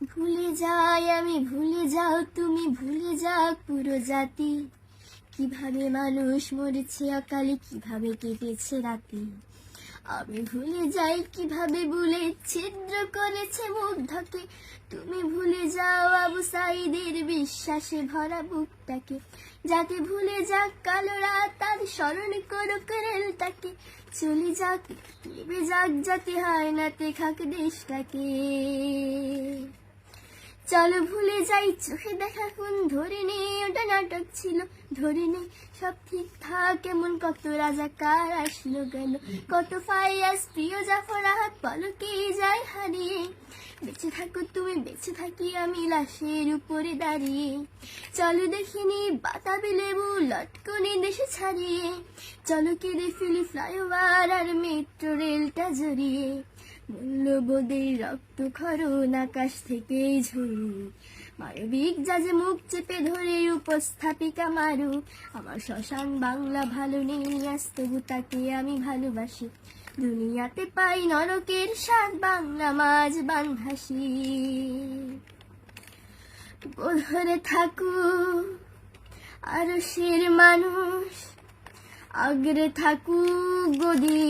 ভুলে যাই আমি, ভুলে যাও তুমি, ভুলে যাও পুরো জাতি। কীভাবে মানুষ মরেছে অকালে, কীভাবে কেটেছে রাতে? আমি ভুলে যাই কীভাবে বলে ছিদ্র করেছে মুগ্ধকে। তুমি ভুলে যাও আবু সাইদের বিশ্বাসে ভরা বুকটাকে। যাকে ভুলে যাক কালো রাত, তার স্মরণ করো তাকে চলে যাক নেবে যাক যাতে হয় না তে খাক দেশটাকে। চলো ভুলে যাই, চোখে দেখা কোন ধরে নেই ওটা নাটক ছিল ধরে নেই সব ঠিকঠাক, কেমন কত রাজাকার আসলো গেল, কত ফাইয়াস প্রিয় জাফর আহাত পলকে যায় হারিয়ে বেঁচে থাকো তুমি, বেঁচে থাকি আমি লাশের উপরে দাঁড়িয়ে। চলো দেখিনি বাতাবি লেবু, লটকনে দেশে ছাড়িয়ে। চলো কেঁদে ফেলি ফ্লাইওভার আর মেট্রো রেলটা জড়িয়ে। মূল্যবোধের রক্ত খরণ আকাশ থেকেই ঝরি মানবিক যাজে মুখ চেপে ধরে উপস্থাপিকা মারু। আমার শ্মশান বাংলা ভালো নেই, আজ তবু তাকে আমি ভালোবাসি। দুনিয়াতে পাই নরকের স্বাদ, বাংলা মাঝ বাংহাসি বোধরে থাকু আরও মানুষ, আগ্রে থাকু গদি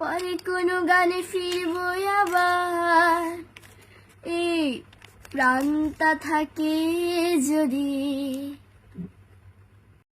পরে কোনো গানে ফিরবো আবার। এই প্রাণটা থাকে যদি